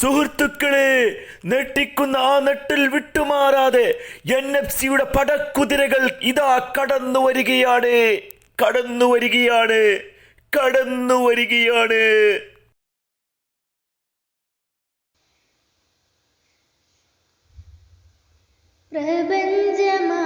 സുഹൃത്തുക്കളെ നെട്ടിക്കുന്ന ആ നെട്ടിൽ വിട്ടുമാറാതെ N F സിയുടെ പടക്കുതിരകൾ ഇതാ കടന്നു വരികയാണ്. കടന്നു വരികയാണ്. കടന്നു വരികയാണ്. പ്രപഞ്ചമാകെ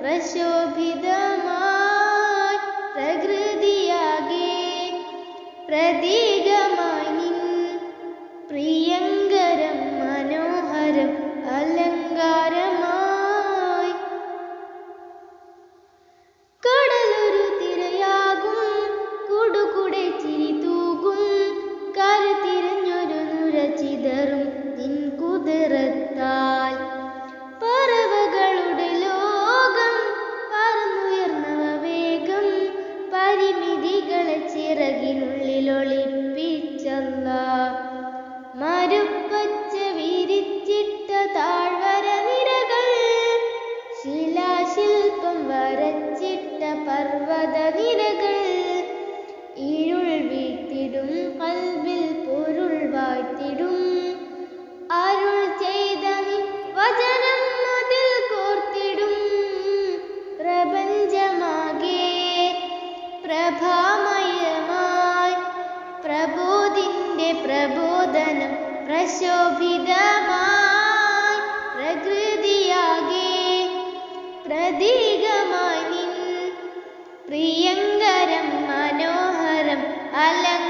പ്രബോധനം പ്രശോഭിതമായി പ്രകൃതിയാകെ പർവത നിരകൾ. ഇരുൾ വീട്ടിടും കൽവിൽ പൊരുൾ വാഴ്ത്തിടും. അരുൾ ചെയ്ത വചനം അതിൽ കോർത്തിടും. പ്രപഞ്ചമാകെ പ്രഭാമയമായി പ്രബോധിന്റെ പ്രബോധനം പ്രശോഭിതമായി. പ്രകൃതിയാകെ പ്രതീകമായി നിൻ പ്രിയങ്കരം മനോഹരം അലങ്കാരമായി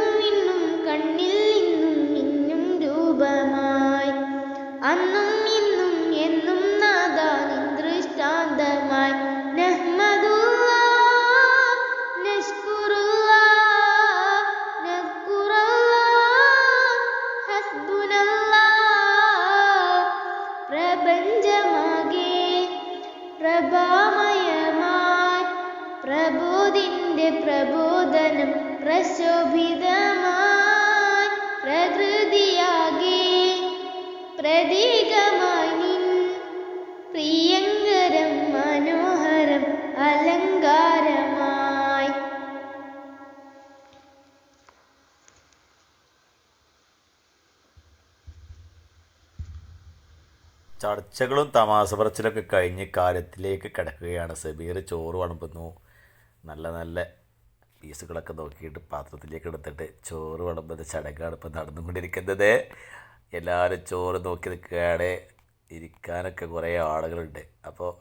പ്രബോധനം പ്രശോഭിതമായി പ്രകൃതിയാകെ പ്രതീകമായി പ്രിയങ്കരം മനോഹരം അലങ്കാരമായി. ചർച്ചകളും തമാശ പറച്ചിലൊക്കെ കഴിഞ്ഞ് കാര്യത്തിലേക്ക് കിടക്കുകയാണ്. സബീർ ചോറ് വിളമ്പുന്നു. നല്ല നല്ല പീസുകളൊക്കെ നോക്കിയിട്ട് പാത്രത്തിലേക്ക് എടുത്തിട്ട് ചോറ് വിളമ്പുന്ന ചടങ്ങാണ് ഇപ്പം നടന്നുകൊണ്ടിരിക്കുന്നത്. എല്ലാവരും ചോറ് നോക്കി നിൽക്കുകയാണ്. ഇരിക്കാനൊക്കെ കുറേ ആളുകളുണ്ട്. അപ്പോൾ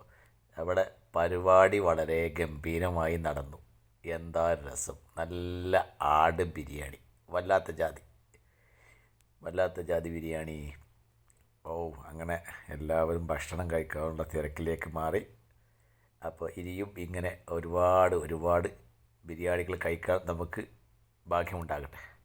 അവിടെ പരിപാടി വളരെ ഗംഭീരമായി നടന്നു. എന്താ രസം? നല്ല ആട് ബിരിയാണി. വല്ലാത്ത ജാതി. വല്ലാത്ത ജാതി ബിരിയാണി. ഓ അങ്ങനെ എല്ലാവരും ഭക്ഷണം കഴിക്കാനുള്ള തിരക്കിലേക്ക് മാറി. അപ്പോൾ ഇനിയും ഇങ്ങനെ ഒരുപാട് ഒരുപാട് ബിരിയാണികൾ കഴിക്കാൻ നമുക്ക് ഭാഗ്യമുണ്ടാകട്ടെ.